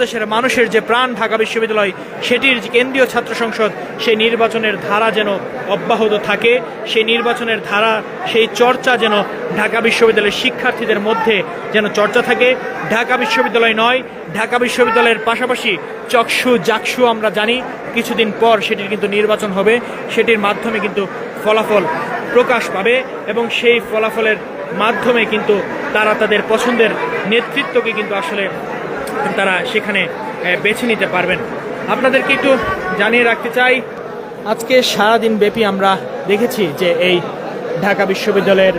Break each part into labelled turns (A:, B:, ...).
A: বাংলাদেশের মানুষের যে প্রাণ ঢাকা বিশ্ববিদ্যালয়, সেটির যে কেন্দ্রীয় ছাত্র সংসদ, সেই নির্বাচনের ধারা যেন অব্যাহত থাকে, সেই নির্বাচনের ধারা, সেই চর্চা যেন ঢাকা বিশ্ববিদ্যালয়ের শিক্ষার্থীদের মধ্যে যেন চর্চা থাকে। ঢাকা বিশ্ববিদ্যালয় নয়, ঢাকা বিশ্ববিদ্যালয়ের পাশাপাশি চকসু, জাকসু আমরা জানি, কিছুদিন পর সেটির কিন্তু নির্বাচন হবে, সেটির মাধ্যমে কিন্তু ফলাফল প্রকাশ পাবে এবং সেই ফলাফলের মাধ্যমে কিন্তু তারা তাদের পছন্দের নেতৃত্বকে কিন্তু আসলে তারা সেখানে বেছে নিতে পারবেন। আপনাদেরকে একটু জানিয়ে রাখতে চাই, আজকে সারাদিন ব্যাপী আমরা দেখেছি যে এই ঢাকা বিশ্ববিদ্যালয়ের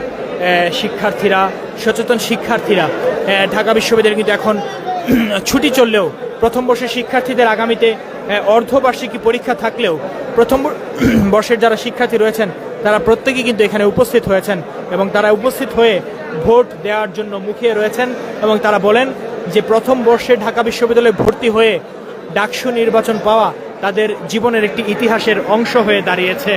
A: শিক্ষার্থীরা, সচেতন শিক্ষার্থীরা ঢাকা বিশ্ববিদ্যালয়ে কিন্তু এখন ছুটি চললেও, প্রথম বর্ষের শিক্ষার্থীদের আগামীতে অর্ধবার্ষিকী পরীক্ষা থাকলেও, প্রথম বর্ষের যারা শিক্ষার্থী রয়েছেন, তারা প্রত্যেকেই কিন্তু এখানে উপস্থিত হয়েছেন এবং তারা উপস্থিত হয়ে ভোট দেওয়ার জন্য মুখিয়ে রয়েছেন এবং তারা বলেন যে প্রথম বর্ষে ঢাকা বিশ্ববিদ্যালয়ে ভর্তি হয়ে ডাকসু নির্বাচন পাওয়া তাদের জীবনের একটি ইতিহাসের অংশ হয়ে দাঁড়িয়েছে।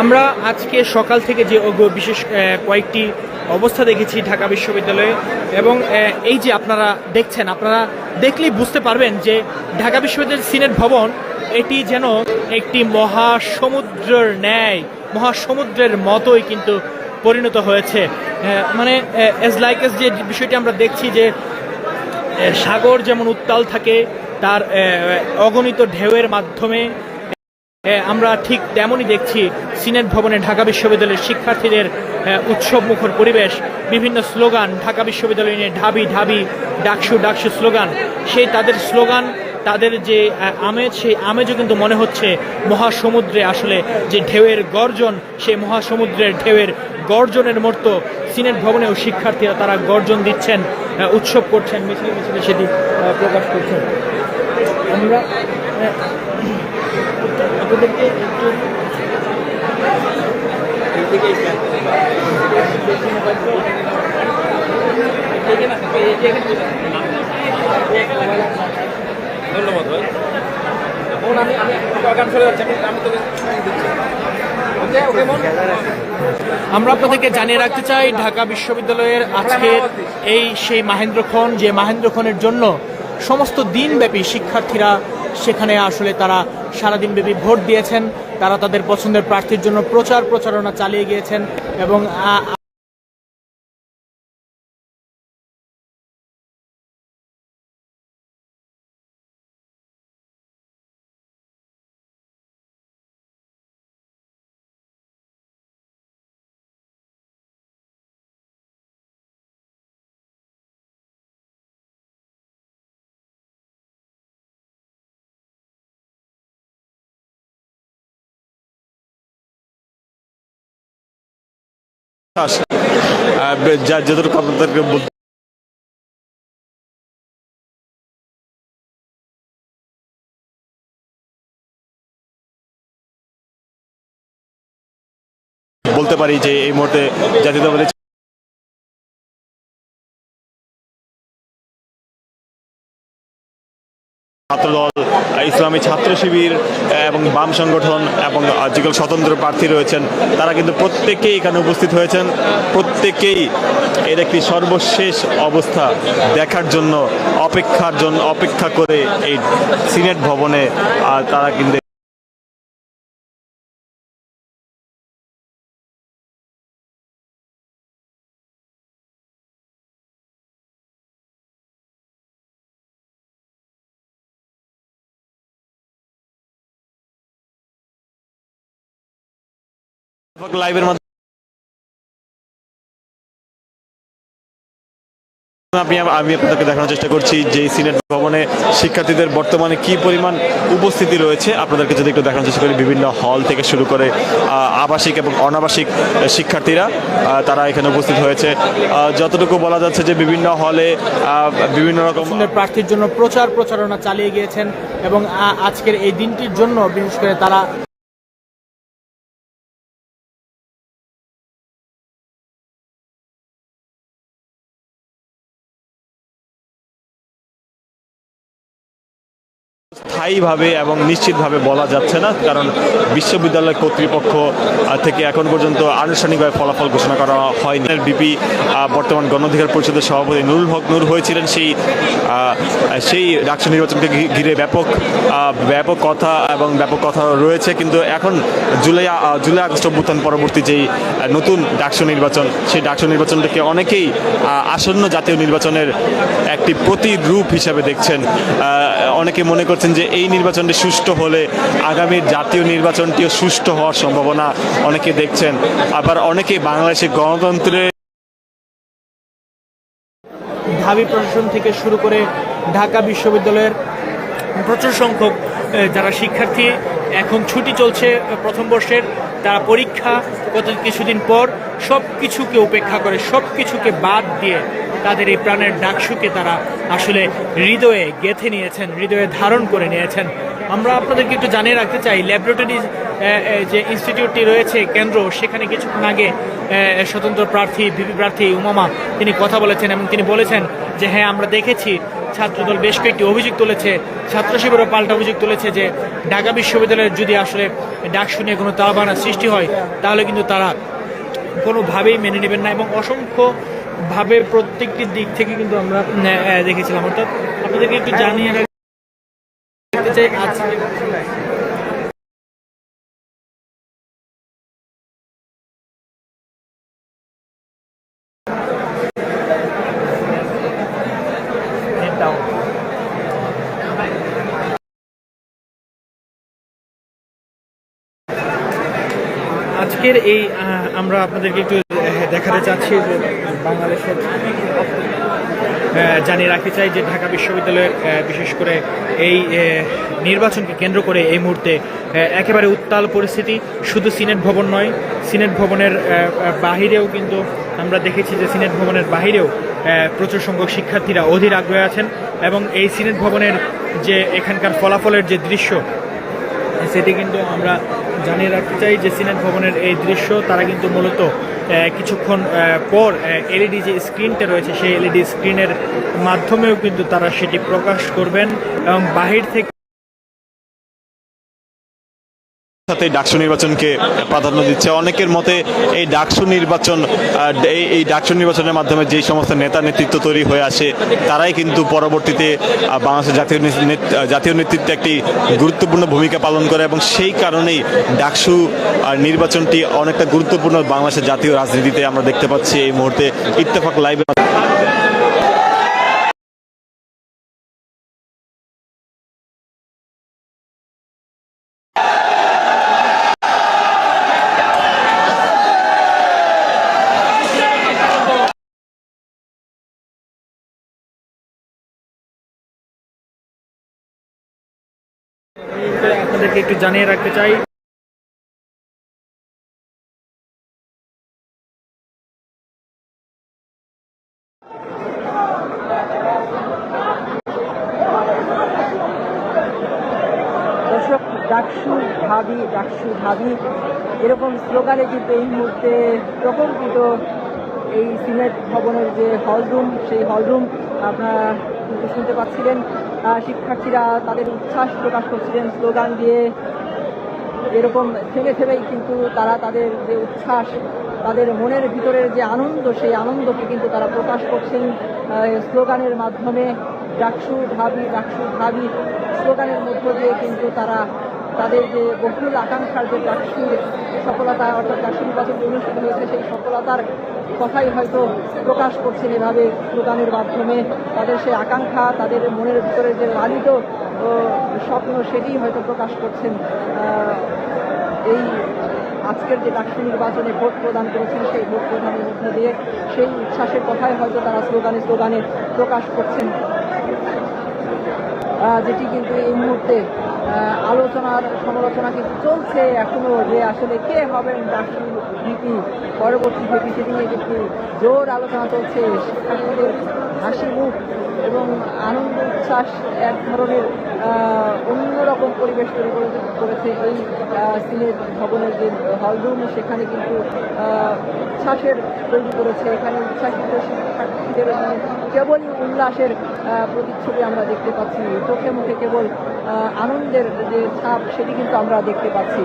A: আমরা আজকে সকাল থেকে যে বিশেষ কয়েকটি অবস্থা দেখেছি ঢাকা বিশ্ববিদ্যালয়ে এবং এই যে আপনারা দেখছেন, আপনারা দেখলেই বুঝতে পারবেন যে ঢাকা বিশ্ববিদ্যালয়ের সিনেট ভবন, এটি যেন একটি মহাসমুদ্রের ন্যায়, মহাসমুদ্রের মতোই কিন্তু পরিণত হয়েছে। মানে এজ লাইক এস যে বিষয়টি আমরা দেখছি যে সাগর যেমন উত্তাল থাকে, তার অগণিত ঢেউয়ের মাধ্যমে আমরা ঠিক তেমনই দেখছি সিনেট ভবনে ঢাকা বিশ্ববিদ্যালয়ের শিক্ষার্থীদের উৎসব মুখর পরিবেশ, বিভিন্ন স্লোগান, ঢাকা বিশ্ববিদ্যালয় নিয়ে ঢাবি ঢাবি, ডাকসু ডাকসু স্লোগান। সেই তাদের স্লোগান, তাদের যে আমেজ, সেই আমেজও কিন্তু মনে হচ্ছে মহাসমুদ্রে আসলে যে ঢেউয়ের গর্জন, সেই মহাসমুদ্রের ঢেউয়ের গর্জনের মতো সিনেট ভবনেও শিক্ষার্থীরা তারা গর্জন দিচ্ছেন উৎসব করছেন মিছিলে মিছিলে সেটি প্রকাশ করছেন আমরা আপনাদেরকে একটু
B: ধন্যবাদ ভাই আমি আমি চলে যাচ্ছি আমি আমি তোকে
A: আমরা আপনাদেরকে জানিয়ে রাখতে চাই, ঢাকা বিশ্ববিদ্যালয়ের আজকের এই সেই মাহেন্দ্রক্ষণ যে মাহেন্দ্রক্ষণের জন্য সমস্ত দিনব্যাপী শিক্ষার্থীরা সেখানে আসলে তারা সারাদিন ব্যাপী ভোট দিয়েছেন, তারা তাদের পছন্দের প্রার্থীর জন্য প্রচার প্রচারণা চালিয়ে গিয়েছেন এবং
C: বলতে বলতে পারি যে এই মুহূর্তে জাতীয়তাবাদী ছাত্রদল ইসলামী ছাত্র শিবির এবং বাম সংগঠন এবং যেগুলো স্বতন্ত্র প্রার্থী রয়েছেন। তারা কিন্তু প্রত্যেকেই এখানে উপস্থিত হয়েছেন। প্রত্যেকেই এর একটি সর্বশেষ অবস্থা দেখার জন্য, অপেক্ষার জন্য, অপেক্ষা করে এই সিনেট ভবনে তারা কিন্তু লাইভের মাধ্যমে আমি আমি আপনাদেরকে দেখানোর চেষ্টা করছি যে সিনেট ভবনে শিক্ষার্থীদের বর্তমানে কি পরিমাণ উপস্থিতি রয়েছে। আপনাদেরকে যদি একটু দেখানোর চেষ্টা করি, বিভিন্ন হল থেকে শুরু করে আবাসিক এবং অনাবাসিক শিক্ষার্থীরা তারা এখানে উপস্থিত হয়েছে। যতটুকু বলা যাচ্ছে যে বিভিন্ন হলে বিভিন্ন রকম
A: প্রার্থীর জন্য প্রচার প্রচারণা চালিয়ে গিয়েছেন এবং আজকের এই দিনটির জন্য বিশেষ করে তারা
C: স্থায়ীভাবে এবং নিশ্চিতভাবে বলা যাচ্ছে না, কারণ বিশ্ববিদ্যালয় কর্তৃপক্ষ থেকে এখন পর্যন্ত আনুষ্ঠানিকভাবে ফলাফল ঘোষণা করা হয়নি। বিপি বর্তমান গণঅধিকার পরিষদের সভাপতি নুরুল হক নূর হয়েছিলেন, সেই সেই ডাকসু নির্বাচনকে ঘিরে ব্যাপক ব্যাপক কথা এবং ব্যাপক কথা রয়েছে, কিন্তু এখন জুলাই জুলাই আগস্ট অভ্যুত্থান পরবর্তী যেই নতুন ডাকসু নির্বাচন, সেই ডাকসু নির্বাচনটাকে অনেকেই আসন্ন জাতীয় নির্বাচনের একটি প্রতিরূপ হিসাবে দেখছেন। অনেকে মনে করছেন যে এই নির্বাচনটি সুষ্ঠু হলে আগামীর জাতীয় নির্বাচনটিও সুষ্ঠু হওয়ার সম্ভাবনা অনেকে দেখছেন। আবার অনেকে বাংলাদেশের গণতন্ত্রের
A: ঢাবি প্রশাসন থেকে শুরু করে ঢাকা বিশ্ববিদ্যালয়ের প্রচুর সংখ্যক যারা শিক্ষার্থী, এখন ছুটি চলছে প্রথম বর্ষের, তারা পরীক্ষা গত কিছুদিন পর সব কিছুকে উপেক্ষা করে সব কিছুকে বাদ দিয়ে তাদের এই প্রাণের ডাকসুকে তারা আসলে হৃদয়ে গেথে নিয়েছেন, হৃদয়ে ধারণ করে নিয়েছেন। আমরা আপনাদেরকে একটু জানিয়ে রাখতে চাই ল্যাবরেটরি যে ইনস্টিটিউটটি রয়েছে, কেন্দ্র, সেখানে কিছুক্ষণ আগে স্বতন্ত্র প্রার্থী, ভিপি প্রার্থী উমামা, তিনি কথা বলেছেন এবং তিনি বলেছেন যে হ্যাঁ আমরা দেখেছি ছাত্রদল বেশ কয়েকটি অভিযোগ তুলেছে। ছাত্র শিবিরও পাল্টা অভিযোগ তুলেছে যে ঢাকা বিশ্ববিদ্যালয়ের যদি আসলে ডাক শুনিয়ে কোনো তালবানা সৃষ্টি হয়, তাহলে কিন্তু তারা কোনোভাবেই মেনে নেবেন না এবং অসংখ্য ভাবে প্রত্যেকটি দিক থেকে কিন্তু আমরা দেখেছিলাম। অর্থাৎ আপনাদেরকে একটু জানিয়ে রাখতে চাই, আজকে আজকের এই আমরা আপনাদেরকে একটু দেখাতে চাচ্ছি যে বাংলাদেশের জানিয়ে রাখতে চাই যে ঢাকা বিশ্ববিদ্যালয়ের বিশেষ করে এই নির্বাচনকে কেন্দ্র করে এই মুহূর্তে একেবারে উত্তাল পরিস্থিতি। শুধু সিনেট ভবন নয়, সিনেট ভবনের বাহিরেও কিন্তু আমরা দেখেছি যে সিনেট ভবনের বাহিরেও প্রচুর সংখ্যক শিক্ষার্থীরা অধীর আগ্রহে আছেন এবং এই সিনেট ভবনের যে এখানকার ফলাফলের যে দৃশ্য সেটি কিন্তু আমরা জানিয়ে রাখতে চাই যে সিনেট ভবনের এই দৃশ্য, তারা কিন্তু মূলত কিছুক্ষণ পর এলইডি যে স্ক্রিনটা রয়েছে, সেই এলইডি স্ক্রিনের মাধ্যমেও কিন্তু তারা সেটি প্রকাশ করবেন। এবং বাহির থেকে
C: সাথে ডাকসু নির্বাচনকে প্রাধান্য দিচ্ছে। অনেকের মতে এই ডাকসু নির্বাচন এই ডাকসু নির্বাচনের মাধ্যমে যেই সমস্ত নেতা নেতৃত্ব তৈরি হয়ে আসে, তারাই কিন্তু পরবর্তীতে বাংলাদেশের জাতীয় জাতীয় নেতৃত্বে একটি গুরুত্বপূর্ণ ভূমিকা পালন করে এবং সেই কারণেই ডাকসু নির্বাচনটি অনেকটা গুরুত্বপূর্ণ বাংলাদেশের জাতীয় রাজনীতিতে আমরা দেখতে পাচ্ছি এই মুহূর্তে ইত্তেফাক লাইভে।
A: একটু জানিয়ে রাখতে চাই।
D: ডাকসু ভাবি ডাকসু ভাবি, এরকম স্লোগানে কিন্তু এই মুহূর্তে প্রকল্পিত এই সিনেট ভবনের যে হলরুম সেই হলরুম আপনারা কিন্তু শুনতে পাচ্ছিলেন শিক্ষার্থীরা তাদের উচ্ছ্বাস প্রকাশ করছিলেন, স্লোগান দিয়ে। এরকম থেমে থেমেই কিন্তু তারা তাদের যে উচ্ছ্বাস, তাদের মনের ভিতরের যে আনন্দ, সেই আনন্দকে কিন্তু তারা প্রকাশ করছেন স্লোগানের মাধ্যমে। ডাকসু ভাবি ডাকসু ভাবি স্লোগানের মধ্য দিয়ে কিন্তু তারা তাদের যে বহুল আকাঙ্ক্ষার যে ডাকসুর সফলতা, অর্থাৎ ডাকসু নির্বাচন অনুষ্ঠিত হয়েছে, সেই সফলতার কথাই হয়তো প্রকাশ করছেন এভাবে স্লোগানের মাধ্যমে। তাদের সেই আকাঙ্ক্ষা, তাদের মনের ভিতরে যে লালিত স্বপ্ন সেটি হয়তো প্রকাশ করছেন। এই আজকের যে ডাকসু নির্বাচনে ভোট প্রদান করেছেন, সেই ভোট প্রদানের মধ্যে দিয়ে সেই উচ্ছ্বাসের কথাই হয়তো তারা স্লোগানে স্লোগানে প্রকাশ করছেন। যেটি কিন্তু এই মুহূর্তে আলোচনার সমালোচনা কিন্তু চলছে, এখনও যে আসলে কে হবে ডাকসু ভিপি পরবর্তী ভিপি সেটি নিয়ে কিন্তু জোর আলোচনা চলছে, শিক্ষার্থীদের হাসি মুখ এবং আনন্দ উচ্ছ্বাস এক ধরনের অন্যরকম পরিবেশ তৈরি করে- করেছে এই সিনেট ভবনের যে হলরুম সেখানে কিন্তু উচ্ছ্বাসের তৈরি করেছে। এখানে উচ্ছ্বাসিত শিক্ষার্থীদের মানে কেবলই উল্লাসের প্রতিচ্ছবি আমরা দেখতে পাচ্ছি। চোখে মুখে কেবল আনন্দের যে ছাপ সেটি কিন্তু আমরা দেখতে পাচ্ছি।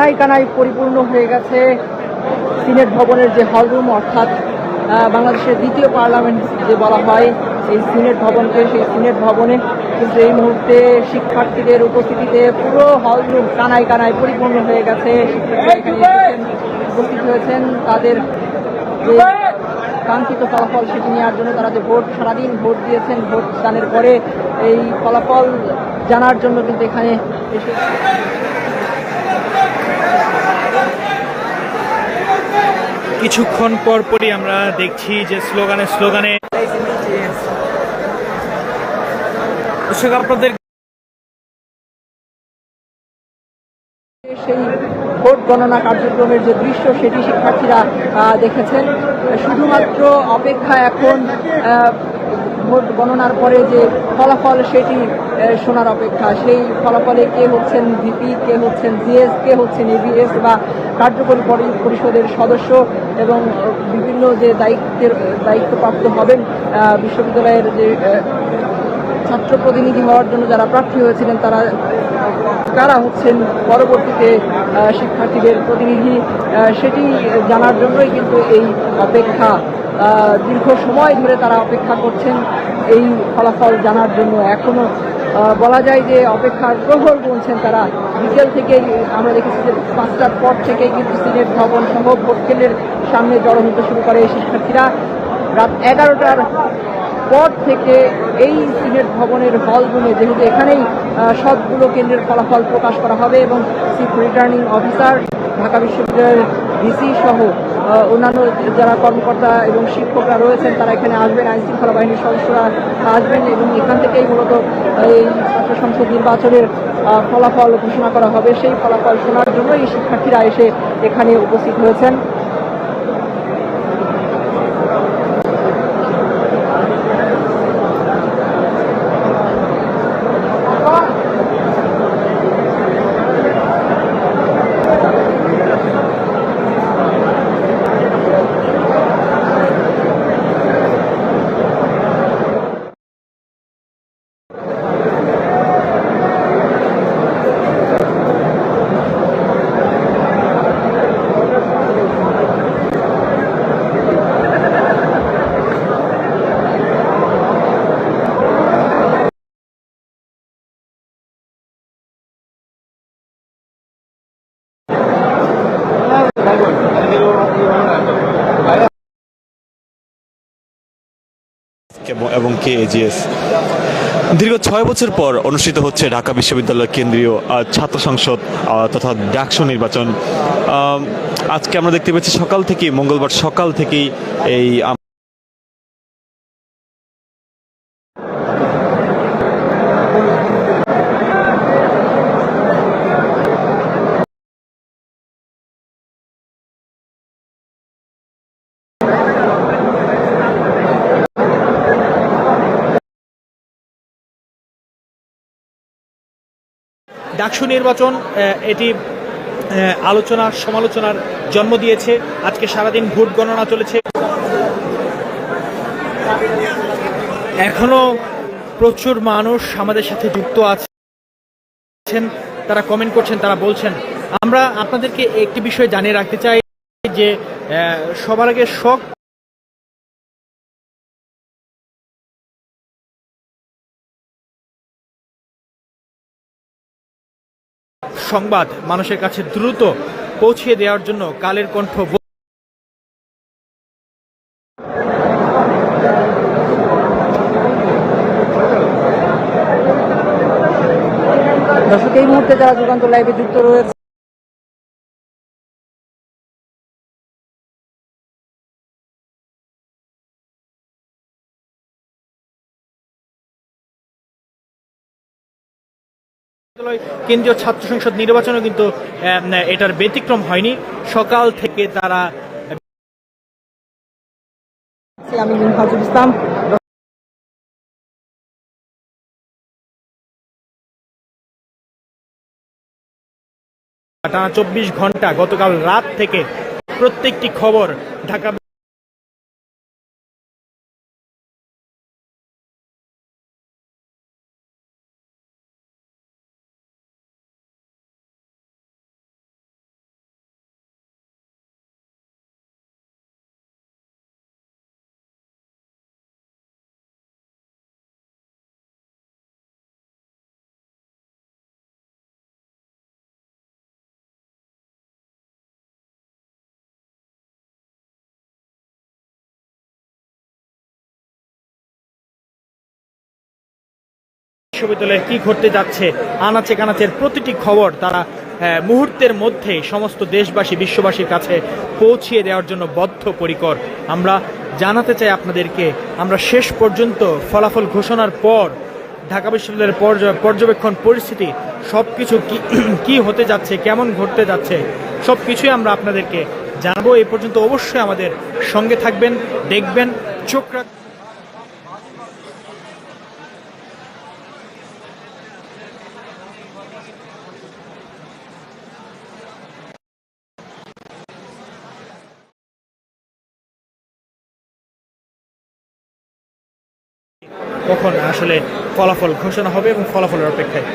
D: কানায় কানায় পরিপূর্ণ হয়ে গেছে সিনেট ভবনের যে হলরুম অর্থাৎ বাংলাদেশের দ্বিতীয় পার্লামেন্ট যে বলা হয় এই সিনেট ভবনকে সেই সিনেট ভবনে কিন্তু এই মুহূর্তে শিক্ষার্থীদের উপস্থিতিতে পুরো হলরুম কানায় কানায় পরিপূর্ণ হয়ে গেছে। উপস্থিত হয়েছেন। তাদের যে কাঙ্ক্ষিত ফলাফল সেটি নেওয়ার জন্য তারা যে ভোট সারাদিন ভোট দিয়েছেন ভোট দানের পরে এই ফলাফল জানার জন্য কিন্তু এখানে এসে
A: কিছুক্ষণ পর পরই আমরা দেখছি যে স্লোগানে স্লোগানে
D: সেই ভোট গণনা কার্যক্রমের যে দৃশ্য, সেটি শিক্ষার্থীরা দেখেছেন। শুধুমাত্র অপেক্ষা এখন ভোট গণনার পরে যে ফলাফল সেটি শোনার অপেক্ষা। সেই ফলাফলে কে হচ্ছেন ভিপি, কে হচ্ছেন জিএস, কে হচ্ছেন এভিএস বা কার্যকরী পরিষদের সদস্য এবং বিভিন্ন যে দায়িত্বের, দায়িত্বপ্রাপ্ত হবেন বিশ্ববিদ্যালয়ের যে ছাত্র প্রতিনিধি হওয়ার জন্য যারা প্রার্থী হয়েছিলেন, তারা কারা হচ্ছেন পরবর্তীতে শিক্ষার্থীদের প্রতিনিধি সেটি জানার জন্যই কিন্তু এই অপেক্ষা। দীর্ঘ সময় ধরে তারা অপেক্ষা করছেন এই ফলাফল জানার জন্য। এখনও আহ, বলা যায় যে অপেক্ষার প্রহর গুনছেন তারা। বিকেল থেকেই আমরা দেখেছি যে পাঁচটার পর থেকেই কিন্তু সিনেট ভবন সহ ভোট কেন্দ্রের সামনে জড়ো হতে শুরু করে এই শিক্ষার্থীরা। রাত এগারোটার পর থেকে এই সিনেট ভবনের হল রুমে যেহেতু এখানেই সবগুলো কেন্দ্রের ফলাফল প্রকাশ করা হবে এবং চিফ রিটার্নিং অফিসার ঢাকা বিশ্ববিদ্যালয়ের ভিসি সহ অন্যান্য যারা কর্মকর্তা এবং শিক্ষকরা রয়েছেন, তারা এখানে আসবেন আইন শৃঙ্খলা বাহিনীর সদস্যরা আসবেন এবং এখান থেকেই মূলত এই ছাত্র সংসদ নির্বাচনের ফলাফল ঘোষণা করা হবে। সেই ফলাফল শোনার জন্য এই শিক্ষার্থীরা এসে এখানে উপস্থিত হয়েছেন
C: এবং- এবং কে এজিএস দীর্ঘ ছয় বছর পর অনুষ্ঠিত হচ্ছে ঢাকা বিশ্ববিদ্যালয় কেন্দ্রীয় ছাত্র সংসদ তথা ডাকসু নির্বাচন। আজকে আমরা দেখতে পাচ্ছি সকাল থেকে মঙ্গলবার সকাল থেকেই এই
A: ডাকসু নির্বাচন এটি আলোচনা, সমালোচনার জন্ম দিয়েছে। আজকে সারাদিন ভোট গণনা চলেছে। এখনও প্রচুর মানুষ আমাদের সাথে যুক্ত আছেন, তারা কমেন্ট করছেন, তারা বলছেন। আমরা আপনাদেরকে একটি বিষয় জানিয়ে রাখতে চাই যে সবার আগে শখ সংবাদ মানুষের কাছে দ্রুত পৌঁছিয়ে দেওয়ার জন্য কালের কণ্ঠ
D: দর্শক, এই মুহূর্তে যারা যুগান্ত লাইভে যুক্ত রয়েছে
A: কেন্দ্রীয় ছাত্র সংসদ নির্বাচনও কিন্তু এটার ব্যতিক্রম হয়নি। সকাল থেকে তারা
D: আমি মিনহাজুল ইসলাম।
A: টানা চব্বিশ ঘণ্টা গতকাল রাত থেকে প্রত্যেকটি খবর ঢাকা বিশ্ববিদ্যালয়ে কি ঘটতে যাচ্ছে আনাচে কানাচের প্রতিটি খবর তারা আহ, মুহূর্তের মধ্যে সমস্ত দেশবাসী বিশ্ববাসীর কাছে পৌঁছিয়ে দেওয়ার জন্য বদ্ধ বদ্ধপরিকর। আমরা জানাতে চাই আপনাদেরকে আমরা শেষ পর্যন্ত ফলাফল ঘোষণার পর ঢাকা বিশ্ববিদ্যালয়ের পর্য- পর্যবেক্ষণ পরিস্থিতি সব কিছু কি হতে যাচ্ছে কেমন ঘটতে যাচ্ছে সব কিছুই আমরা আপনাদেরকে জানাব। এ পর্যন্ত অবশ্যই আমাদের সঙ্গে থাকবেন দেখবেন চোখ রাখ কখন আসলে ফলাফল ঘোষণা হবে এবং ফলাফলের অপেক্ষায়।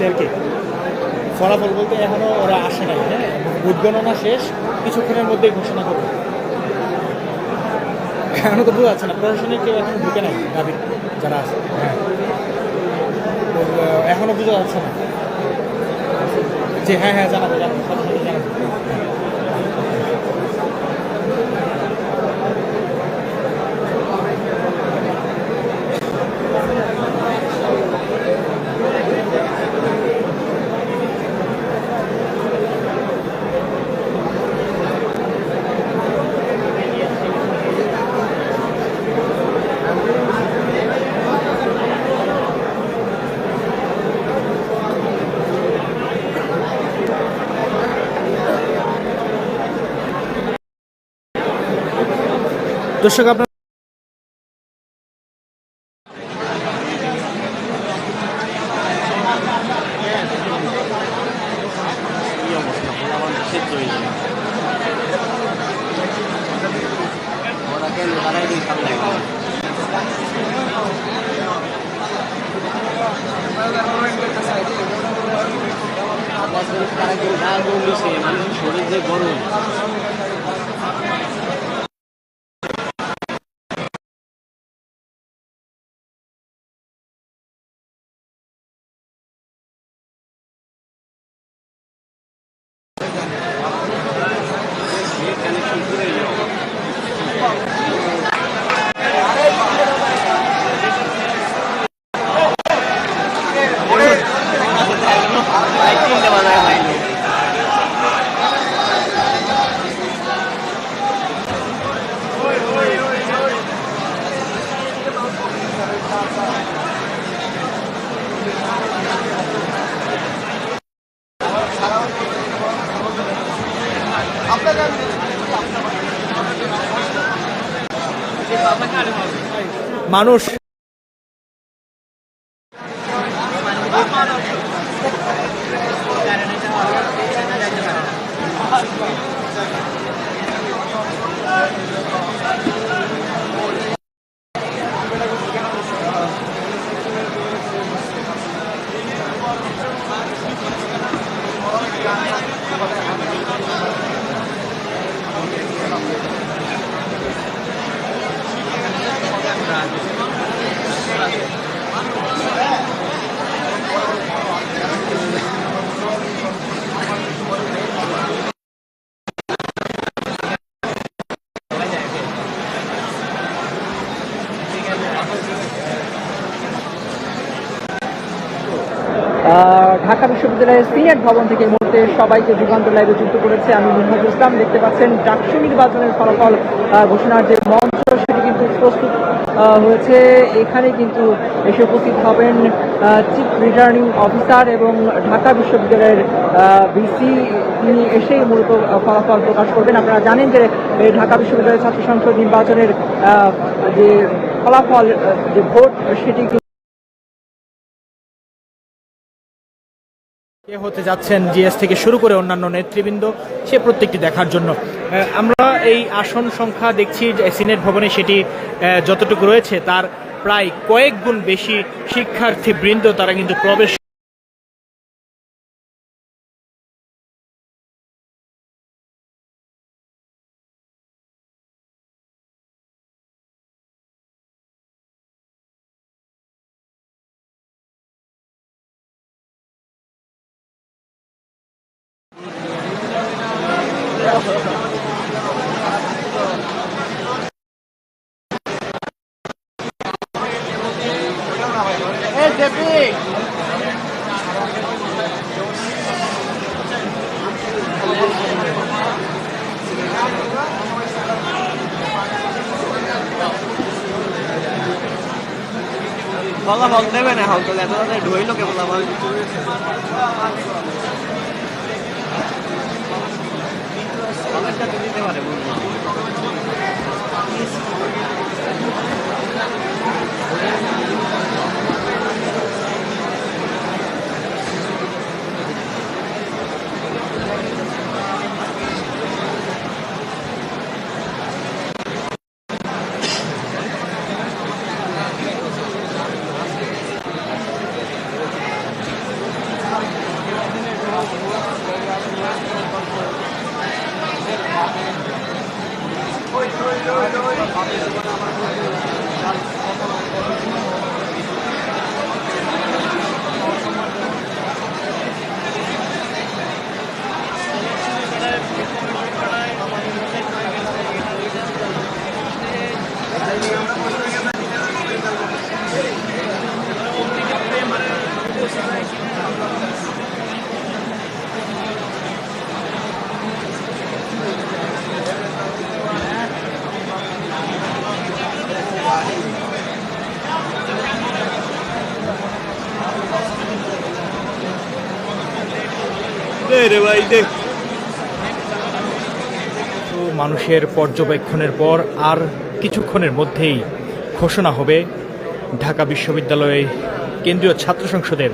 A: দিচ্ছে আর কি। ফলাফল বলতে এখনও ওরা আসে নাই হ্যাঁ? ভোট গণনা শেষ, কিছুক্ষণের মধ্যেই ঘোষণা করবে। এখনও তো বোঝা যাচ্ছে না প্রশাসনের কেউ এখন ঢুকে নাই দাবি যারা আছে হ্যাঁ? এখনও বোঝা যাচ্ছে না। যে হ্যাঁ হ্যাঁ জানাব জানাব জানাব। দর্শক আপনার মানুষ
D: আহ, ঢাকা বিশ্ববিদ্যালয়ের সিনেট ভবন থেকে এই মুহূর্তে সবাইকে যুগান্তর লাইভে যুক্ত করেছে আমি মিনহাজুল ইসলাম। দেখতে পাচ্ছেন ডাকসু নির্বাচনের ফলাফল ঘোষণার যে মঞ্চ, সেটি কিন্তু প্রস্তুত হয়েছে। এখানে কিন্তু এসে উপস্থিত হবেন চিফ রিটার্নিং অফিসার এবং ঢাকা বিশ্ববিদ্যালয়ের ভিসি তিনি এসেই মূলত ফলাফল প্রকাশ করবেন। আপনারা জানেন যে ঢাকা বিশ্ববিদ্যালয়ের ছাত্র সংসদ নির্বাচনের যে ফলাফল যে ভোট, সেটি
A: কে হতে যাচ্ছেন জিএস থেকে শুরু করে অন্যান্য নেতৃবৃন্দ, সে প্রত্যেকটি দেখার জন্য। আমরা এই আসন সংখ্যা দেখছি সিনেট ভবনে সেটি যতটুকু রয়েছে তার প্রায় কয়েক গুণ বেশি শিক্ষার্থী বৃন্দ তারা কিন্তু প্রবেশ
E: ফলাফল দেবে না হয়তো এত তাড়াতাড়ি ঢুইলো কে ফলাফল কলেজটা তো দিতে পারে বলব ভাই দেখ
A: তো মানুষের পর্যবেক্ষণের পর আর কিছুক্ষণের মধ্যেই ঘোষণা হবে। ঢাকা বিশ্ববিদ্যালয়ে কেন্দ্রীয় ছাত্র সংসদের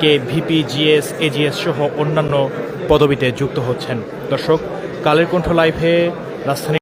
A: কে ভিপি, জিএস, এজিএস সহ অন্যান্য পদবিতে যুক্ত হচ্ছেন। দর্শক, কালের কণ্ঠ লাইভে রাজধানী